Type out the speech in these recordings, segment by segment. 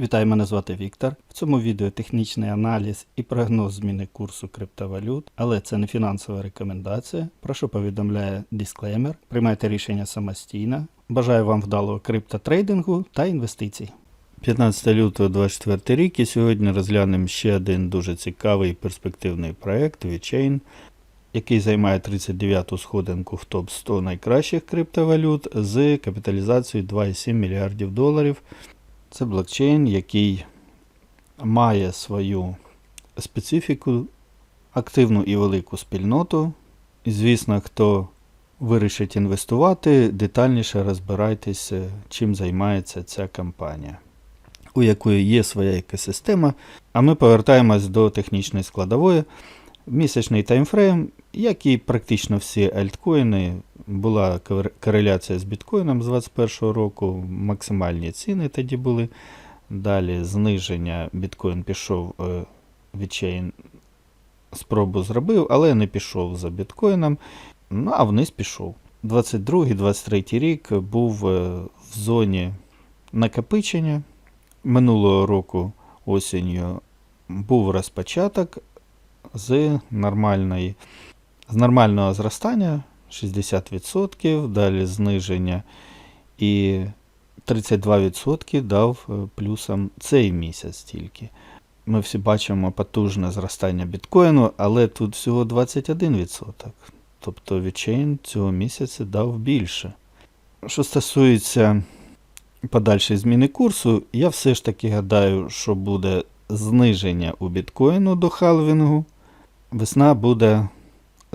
Вітаю, мене звати Віктор. В цьому відео технічний аналіз і прогноз зміни курсу криптовалют, але це не фінансова рекомендація. Прошу повідомляє дисклеймер. Приймайте рішення самостійно. Бажаю вам вдалого криптотрейдингу та інвестицій. 15 лютого 2024 рік і сьогодні розглянемо ще один дуже цікавий і перспективний проект VeChain, який займає 39-ту сходинку в топ 100 найкращих криптовалют з капіталізацією 2,7 мільярдів доларів. Це блокчейн, який має свою специфіку, активну і велику спільноту. І, звісно, хто вирішить інвестувати, детальніше розбирайтеся, чим займається ця компанія, у якої є своя екосистема. А ми повертаємось до технічної складової. Місячний таймфрейм, як і практично всі альткоїни, була кореляція з біткоїном з 2021 року, максимальні ціни тоді були. Далі зниження біткоін пішов е, відчайн спробу зробив, але не пішов за біткоїном. Ну, а вниз пішов. 22-23 рік був е, в зоні накопичення. Минулого року осінню був розпочаток з нормальної, з нормального зростання 60%, далі зниження і 32% дав е, плюсом цей місяць тільки. Ми всі бачимо потужне зростання біткоїну, але тут всього 21%. Тобто VeChain цього місяця дав більше. Що стосується подальшої зміни курсу, я все ж таки гадаю, що буде зниження у біткоїну до халвінгу. Весна буде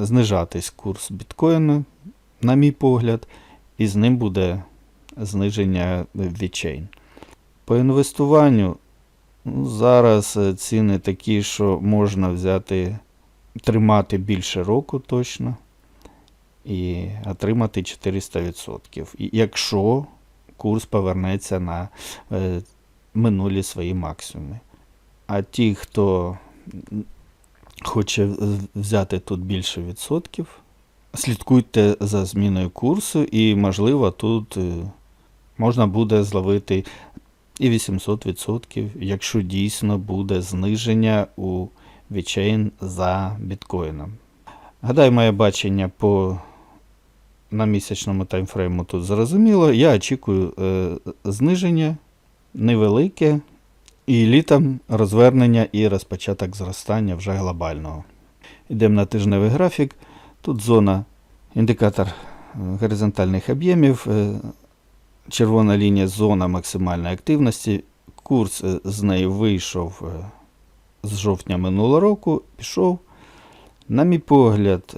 знижатись курс біткоїну, на мій погляд, і з ним буде зниження VeChain. По інвестуванню ну, зараз е, ціни такі, що можна взяти, тримати більше року точно і отримати 400%. Якщо курс повернеться на е, минулі свої максимуми. А ті, хто хоче взяти тут більше відсотків, слідкуйте за зміною курсу, і, можливо, тут е, можна буде зловити і 800%, якщо дійсно буде зниження у VeChain за біткоїном. Гадаю, моє бачення по на місячному таймфрейму тут зрозуміло. Я очікую е, зниження невелике, і літом розвернення і розпочаток зростання вже глобального. Йдемо на тижневий графік. Тут зона, індикатор е, горизонтальних об'ємів, е, червона лінія зона максимальної активності. Курс е, з неї вийшов з жовтня минулого року, пішов. На мій погляд,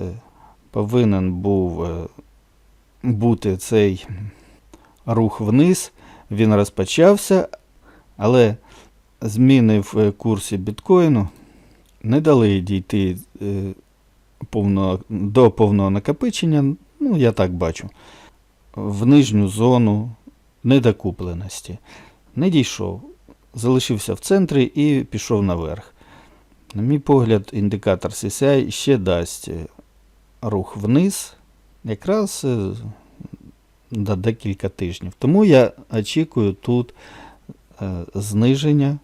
повинен був бути цей рух вниз. Він розпочався, але зміни в е, курсі біткоїну не дали дійти е, повно, до повного накопичення, ну, я так бачу, в нижню зону недокупленості. Не дійшов, залишився в центрі і пішов наверх. На мій погляд, індикатор CCI ще дасть е, рух вниз, якраз на декілька тижнів. Тому я очікую тут зниження,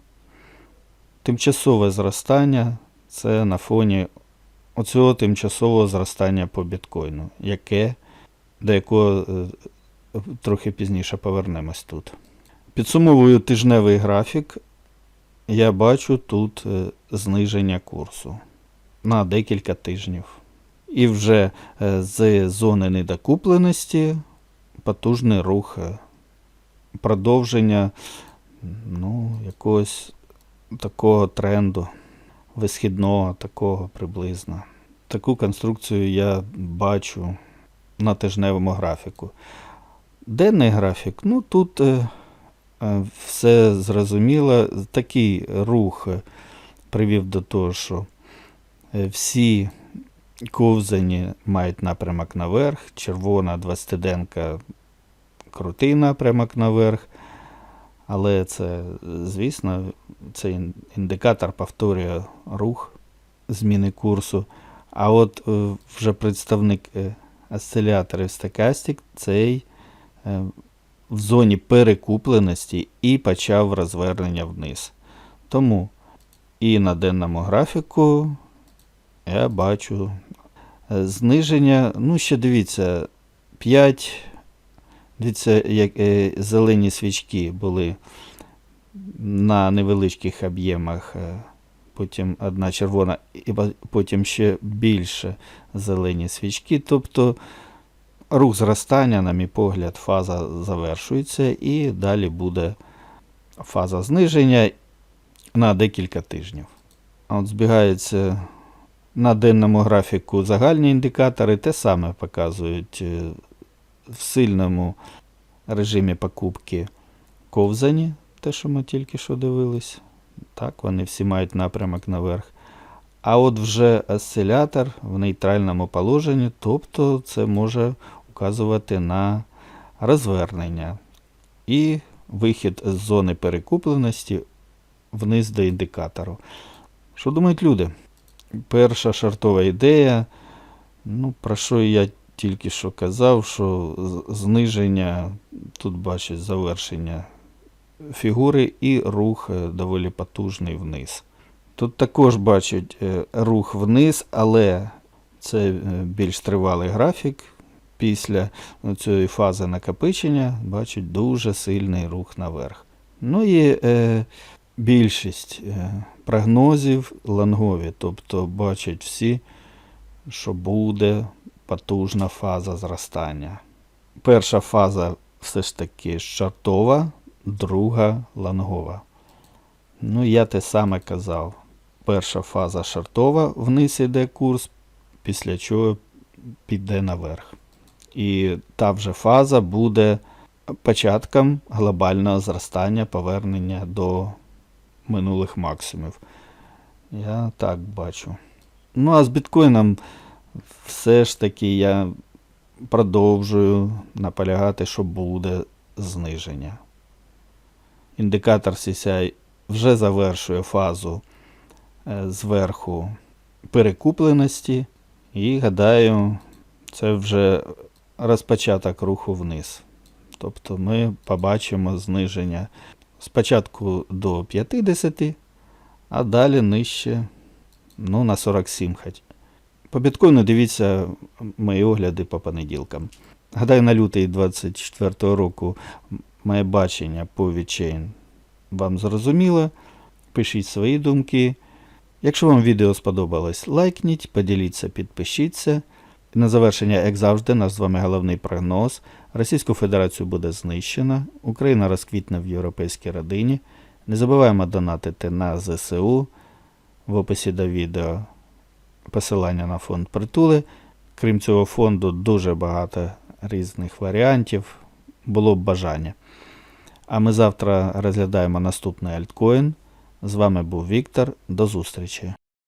тимчасове зростання це на фоні оцього тимчасового зростання по біткоїну, яке, до якого е, трохи пізніше повернемось тут. Підсумовую тижневий графік. Я бачу тут е, зниження курсу на декілька тижнів. І вже е, з зони недокупленості потужний рух продовження ну, якогось такого тренду, висхідного такого приблизно. Таку конструкцію я бачу на тижневому графіку. Денний графік, ну тут е, е, все зрозуміло. Такий рух привів до того, що е, всі ковзані мають напрямок наверх, червона 20-денка крутий напрямок наверх. Але це, звісно, цей індикатор повторює рух зміни курсу. А от е, вже представник е, осциляторів Stochastic цей е, в зоні перекупленості і почав розвернення вниз. Тому і на денному графіку я бачу зниження. Ну, ще дивіться, 5. Дивіться, як зелені свічки були на невеличких об'ємах. е, Потім одна червона, і потім ще більше зелені свічки. Тобто рух зростання, на мій погляд, фаза завершується, і далі буде фаза зниження на декілька тижнів. От збігається на денному графіку загальні індикатори, те саме показують е, в сильному режимі покупки ковзані, те, що ми тільки що дивились. Так, вони всі мають напрямок наверх. А от вже осцилятор в нейтральному положенні, тобто це може указувати на розвернення і вихід з зони перекупленості вниз до індикатору. Що думають люди? Перша шартова ідея, ну, про що я тільки що казав, що зниження, тут бачить завершення фігури і рух е, доволі потужний вниз. Тут також бачать е, рух вниз, але це е, більш тривалий графік. Після ну, цієї фази накопичення бачать дуже сильний рух наверх. Ну і е, більшість прогнозів лонгові, тобто бачать всі, що буде потужна фаза зростання. Перша фаза все ж таки шартова, друга лонгова. Ну, я те саме казав. Перша фаза шартова, вниз іде курс, після чого піде наверх. І та вже фаза буде початком глобального зростання, повернення до минулих максимумів. Я так бачу. Ну, а з біткоїном все ж таки я продовжую наполягати, що буде зниження. Індикатор CCI вже завершує фазу е, зверху перекупленості, і гадаю, це вже розпочаток руху вниз. Тобто ми побачимо зниження спочатку до 50, а далі нижче ну, на 47 хоч. По біткоїну дивіться мої огляди по понеділкам. Гадаю, на лютий 24 року моє бачення по VeChain вам зрозуміло. Пишіть свої думки. Якщо вам відео сподобалось, лайкніть, поділіться, підпишіться. На завершення, як завжди, наш з вами головний прогноз. Російську Федерацію буде знищено, Україна розквітне в європейській родині. Не забуваємо донатити на ЗСУ в описі до відео посилання на фонд притули. Крім цього фонду, дуже багато різних варіантів. Було б бажання. А ми завтра розглядаємо наступний альткоін. З вами був Віктор. До зустрічі!